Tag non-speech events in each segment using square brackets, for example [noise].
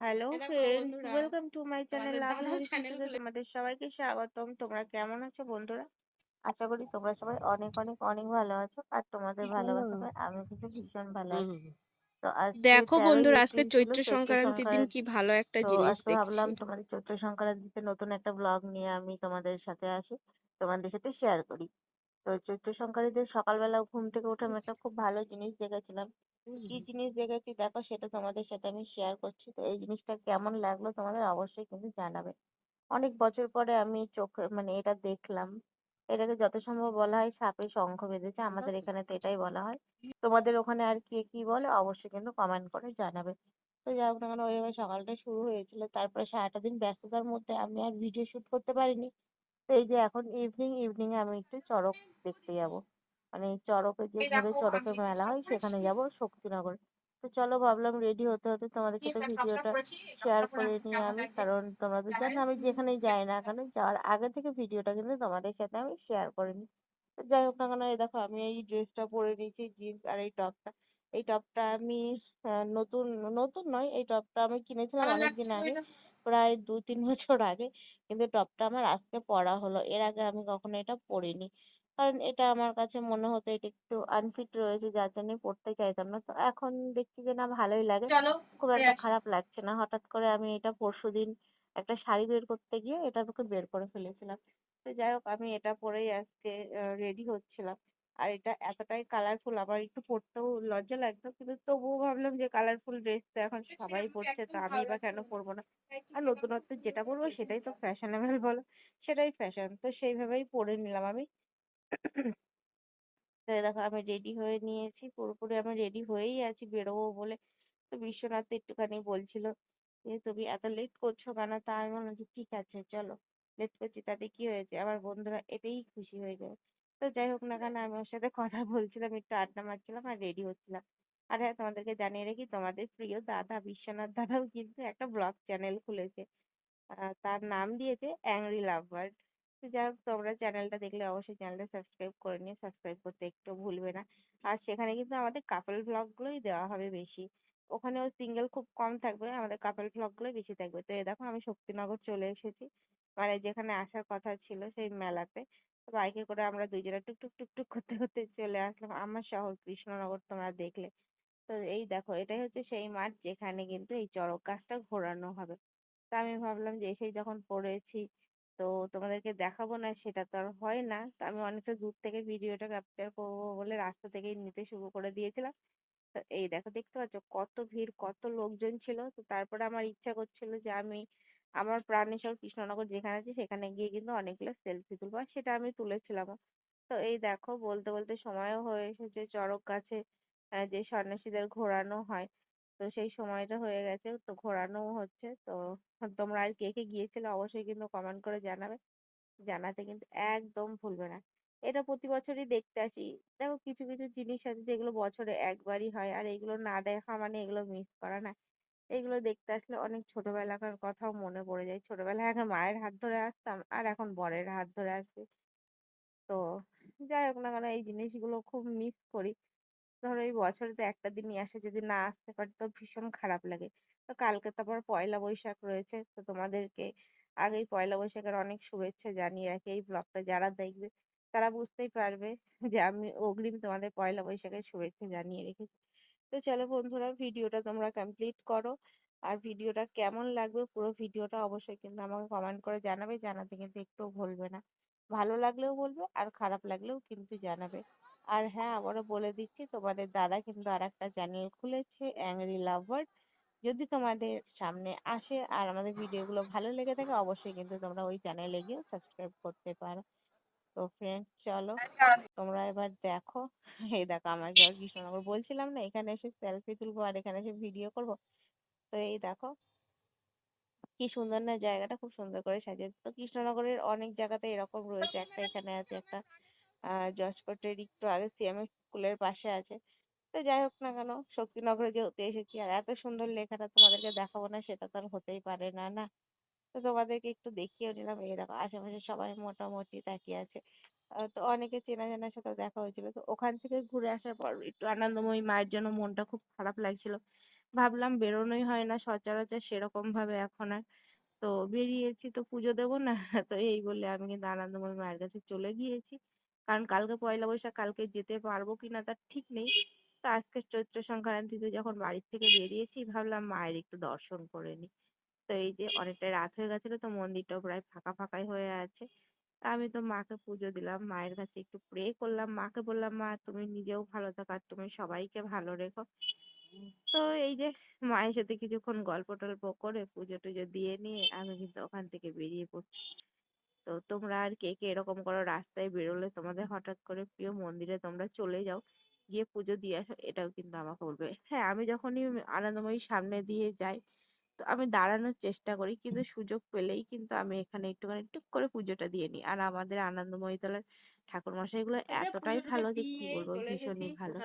Hello friends welcome to my channel তোমাদের সবাইকে স্বাগতম। তোমরা কেমন আছো বন্ধুরা? আশা করি তোমরা সবাই অনেক অনেক অনেক ভালো আছো। আর তোমাদের ভালোবাসা আমি কিন্তু ভীষণ ভালো আছি। দেখো বন্ধুরা আজকে চৈত্র সংক্রান্তির দিন কি ভালো একটা জিনিস দেখছি। ভাবলাম তোমাদের চৈত্র সংক্রান্তিতে নতুন একটা ব্লগ নিয়ে আমি তোমাদের সাথে আসি তোমাদের সাথে শেয়ার করি। তো চৈত্র সংক্রান্তিতে সকালবেলা ঘুম থেকে উঠে আমি একটা খুব ভালো জিনিস দেখেছিলাম। কি জিনিস দেখেছি দেখো সেটা তোমাদের সাথে আমি শেয়ার করছি। তো এই জিনিসটা কেমন লাগল তোমাদের অবশ্যই কিন্তু জানাবে। অনেক বছর পরে আমি চোখে মানে এটা দেখলাম। এটাকে যত সম্ভব বলা হয় সাপে শঙ্খ বেঁধেছে আমাদের এখানে তো এটাই বলা হয়। তোমাদের ওখানে আর কে কি বলে অবশ্যই কিন্তু কমেন্ট করে জানাবে। তো যাই হোক না কেন ওইভাবে সকালটা শুরু হয়েছিল। তারপরে সারাটা দিন ব্যস্ততার মধ্যে আমি আর ভিডিও শুট করতে পারিনি। এই যে এখন ইভিনিং ইভিনিং এ আমি একটু চড়ক দেখতে যাব। মানে চড়কে যে এই ঘুরে চড়কে মেলা হয় সেখানে যাব শক্তিনগর। তো চলো ভাবলাম রেডি হতে হতে তোমাদের সাথে কাজটা ভিডিওটা শেয়ার করে নিই আমি কারণ তোমরা তো জানো আমি যেখানেই যাই না কেন যাওয়ার আগে থেকে ভিডিওটা কিন্তু তোমাদের সাথে আমি শেয়ার করে নিই। তো যাই হোক না কেন এই দেখো আমি এই ড্রেসটা পরে নিয়েছি জিন্স আর এই টপটা। এই টপটা আমি আহ, নতুন নতুন নয় এই টপটা আমি কিনেছিলাম কেমন অনেক দিন লাগছে আগে প্রায় দু তিন বছর আগে। কিন্তু টপটা আমার আজকে পরা হলো। এর আগে আমি কখনো এটা পরিনি কারণ এটা আমার কাছে মনে হতো এটা একটু আনফিট রয়েছে যার জন্য পরতে চাইতাম না। তো এখন দেখছি যে না ভালোই লাগে। খুব একটা খারাপ লাগছে না। হঠাৎ করে আমি এটা পরশুদিন একটা শাড়ি বের করতে গিয়ে এটা বের করে ফেলেছিলাম। তো যাই হোক আমি এটা পরেই আজকে রেডি হচ্ছিলাম। আর এটা এতটাই কালারফুল আমার একটু পরতেও লজ্জা লাগতো কিন্তু তবুও ভাবলাম যে কালারফুল ড্রেস তো এখন সবাই আমাকে পরছে তো আমি বা কেন পরবো না? আর নতুনত্ব যেটা পরবো সেটাই তো ফ্যাশনেবল বলো সেটাই ফ্যাশন তো সেইভাবেই পরে নিলাম আমি। তো এই দেখো আমি রেডি হয়ে নিয়েছি পুরোপুরি আমি রেডি হয়েই আছি বেরোবো বলে। তো বিশ্বনাথ একটুখানি বলছিলো যে তুমি এত লেট করছ কেন? তা আমি বললাম যে ঠিক আছে চলো লেট করছি তাতে কি হয়েছে? আমার বন্ধুরা এতেই খুশি হয়ে যাবে তো যাই হোক না কেন আমি ওর সাথে কথা [laughs] বলছিলাম একটু আড্ডা মারছিলাম আর রেডি হচ্ছিলাম। আর হ্যাঁ তোমাদেরকে জানিয়ে রাখি তোমাদের প্রিয় দাদা বিশ্বনাথ দাদাও কিন্তু একটা ব্লগ চ্যানেল খুলেছে। আহ তার নাম দিয়েছে অ্যাংরি লাভবার্ড তো যাই হোক তোমরা চ্যানেলটা দেখলে অবশ্যই চ্যানেলটা সাবস্ক্রাইব করে নিও। সাবস্ক্রাইব করতে একটু ভুলবে না। আর সেখানে কিন্তু আমাদের কাপল ব্লগ গুলোই দেওয়া হবে বেশি। ওখানেও সিঙ্গেল খুব কম থাকবে আমাদের কাপল ব্লগ গুলোই বেশি থাকবে। তো এই দেখো আমি শক্তিনগর চলে এসেছি। মানে যেখানে আসার কথা ছিল সেই মেলাতে। বাইকে করে আমরা দুইজনে টুকটুক টুকটুক করতে করতে চলে আসলাম। আমার শহর কৃষ্ণনগর, তোমরা দেখলে। তো এই দেখো, এটাই হচ্ছে সেই মাঠ যেখানে কিন্তু এই চড়ক গাছটা ঘোরানো হবে। তা আমি ভাবলাম যে এসেই যখন পড়েছি, তো তোমাদেরকে দেখাবো না, সেটা তো আর হয় না। তো আমি অনেকটা দূর থেকে ভিডিওটা ক্যাপচার করব বলে রাস্তা থেকেই নিতে শুরু করে দিয়েছিলাম। তো এই দেখো, দেখতে পাচ্ছ কত ভিড়, কত লোকজন ছিল। তো তারপরে আমার ইচ্ছা করছিল যে আমি আমার প্রাণের শহর কৃষ্ণনগর যেখানে আছে, সেখানে গিয়ে কিন্তু অনেকগুলো সেলফি তুলবো আর সেটা আমি তুলেছিলাম তো এই দেখো বলতে বলতে সময়ও হয়ে এসেছে, চড়ক গাছে যে সন্ন্যাসীদের ঘোরানো হয়, তো সেই সময়টা হয়ে গেছে, তো ঘোরানোও হচ্ছে। তো তোমরা আর কে কে গিয়েছিলে অবশ্যই কিন্তু কমেন্ট করে জানাবে, জানাতে কিন্তু একদম ভুলবে না। এটা প্রতি বছরই দেখতে আসি। দেখো কিছু কিছু জিনিস আছে যেগুলো বছরে একবারই হয়, আর এগুলো না দেখা মানে এগুলো মিস করা না। এগুলো দেখতে আসলে অনেক ছোটবেলাকার কথাও মনে পড়ে যায়। ছোটবেলায় আগে মায়ের হাত ধরে আসতাম, আর এখন বরের হাত ধরে আসি তো যাই হোক না কেন, এই জিনিসগুলো খুব মিস করি। ধরো এই বছরে তো একটা দিনই আসে, যদি না আসতে পারি তো ভীষণ খারাপ লাগে। তো কালকে তো আবার পয়লা বৈশাখ রয়েছে, তো তোমাদেরকে আগেই পয়লা বৈশাখের অনেক শুভেচ্ছা জানিয়ে রাখি। এই ব্লগটা যারা দেখবে, তারা বুঝতেই পারবে যে আমি অগ্রিম তোমাদের পয়লা বৈশাখের শুভেচ্ছা জানিয়ে রেখেছি। তো চলো বন্ধুরা, ভিডিওটা তোমরা কমপ্লিট করো। আর ভিডিওটা কেমন লাগবে পুরো ভিডিওটা অবশ্যই কিন্তু আমাকে কমেন্ট করে জানাবে, জানাতে কিন্তু একটুও ভুলবে না। ভালো লাগলেও বলবে, আর খারাপ লাগলেও কিন্তু জানাবে। আর হ্যাঁ আবারও বলে দিচ্ছি, তোমাদের দাদা কিন্তু আর একটা চ্যানেল খুলেছে অ্যাংরি লাভার্ড যদি তোমাদের সামনে আসে আর আমাদের ভিডিওগুলো ভালো লেগে থাকে, অবশ্যই কিন্তু তোমরা ওই চ্যানেলে গিয়ে সাবস্ক্রাইব করতে পারো। তো ফ্রেন্ডস চলো তোমরা এবার দেখো। এই দেখো আমার ঘর কৃষ্ণনগর বলছিলাম না এখানে এসে সেলফি তুলবো আর এখানে এসে ভিডিও করব। তো এই দেখো কি সুন্দর না জায়গাটা খুব সুন্দর করে সাজিয়েছে। তো কৃষ্ণনগরের অনেক জায়গাতে এরকম রয়েছে। একটা এখানে আছে একটা আহ জজকোটের একটু আগে সিএমএস স্কুলের পাশে আছে। তো যাই হোক না কেন শক্তিনগরে যেহেতু এসেছি আর এত সুন্দর লেখাটা তোমাদেরকে দেখাবো না সেটা তো আর হতেই পারে না না? তো তোমাদেরকে একটু দেখিয়েও নিলাম। এই দেখো, আশেপাশে সবাই মোটামুটি তাকিয়ে আছে। আহ তো অনেকে চেনা জানার সাথে দেখা হয়েছিল। তো ওখান থেকে ঘুরে আসার পর একটু আনন্দময়ী মায়ের জন্য মনটা খুব খারাপ লাগছিল। ভাবলাম বেরোনোই হয় না, সচরাচর সেরকম ভাবে এখন আর। তো বেরিয়েছি তো পুজো দেবো না, [laughs] তো এই বলে আমি কিন্তু আনন্দময়ী মায়ের কাছে চলে গিয়েছি। কারণ কালকে পয়লা বৈশাখ, কালকে যেতে পারব কিনা তার ঠিক নেই। তো আজকে চৈত্র সংক্রান্তিতে যখন বাড়ি থেকে বেরিয়েছি, ভাবলাম মায়ের একটু দর্শন করে নিই। তো এই যে অনেকটা রাত হয়ে গেছিল তো মন্দিরটাও প্রায় ফাঁকা ফাঁকাই হয়ে আছে। তা আমি তো মাকে পুজো দিলাম, মায়ের কাছে একটু প্রে করলাম। মাকে বললাম, মা, তুমি নিজেও ভালো থাকো আর তুমি সবাইকে ভালো রেখো। তো এই যে মায়ের সাথে কিছুক্ষণ গল্প টল্প করে পুজো টুজো দিয়ে নিয়ে আমি কিন্তু ওখান থেকে বেরিয়ে পড়ছি। তো তোমরা আর কে কে এরকম করো রাস্তায় বেরোলে তোমাদের হঠাৎ করে প্রিয় মন্দিরে তোমরা চলে যাও, গিয়ে পুজো দিয়ে আসো, এটাও কিন্তু আমাকে বলবে। হ্যাঁ আমি যখনই আনন্দময়ীর সামনে দিয়ে যাই আমি দাঁড়ানোর চেষ্টা করি কিন্তু সুযোগ পেলেই কিন্তু আমি এখানে একটুখানি টুক করে পুজোটা দিয়ে নিই। আর আমাদের আনন্দময়ী তলার ঠাকুর মশাইগুলো এতটাই ভালো যে কি বলব ভীষণই ভালো।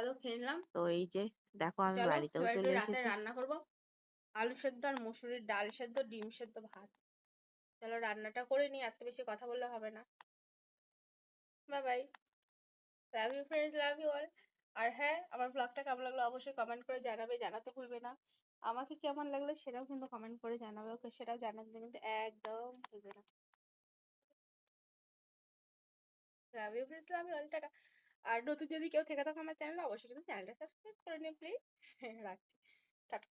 তো এই যে দেখো আমি বাড়িতেও চলে এসেছি। আলু সেদ্ধ আর মুসুরির ডাল সেদ্ধ ডিম সেদ্ধ ভাত। চলো রান্নাটা করে নিই আজকে বেশি কথা বললে হবে না। Bye bye love you friends love you all আর হ্যাঁ আমার ব্লগটা কেমন লাগল অবশ্যই কমেন্ট করে জানাবে জানাতে ভুলবে না। আমাকে কেমন লাগল সেটাও কিন্তু কমেন্ট করে জানাবে। ওকে সেটাও জানাতে কিন্তু একদম ভুলবে না। লাভ ইউ অল টাটা আর নতুন যদি কেউ থেকে থাকো আমার চ্যানেলে অবশ্যই কিন্তু চ্যানেলটা সাবস্ক্রাইব করে নিও প্লিজ [laughs] রাখছি। টাটা।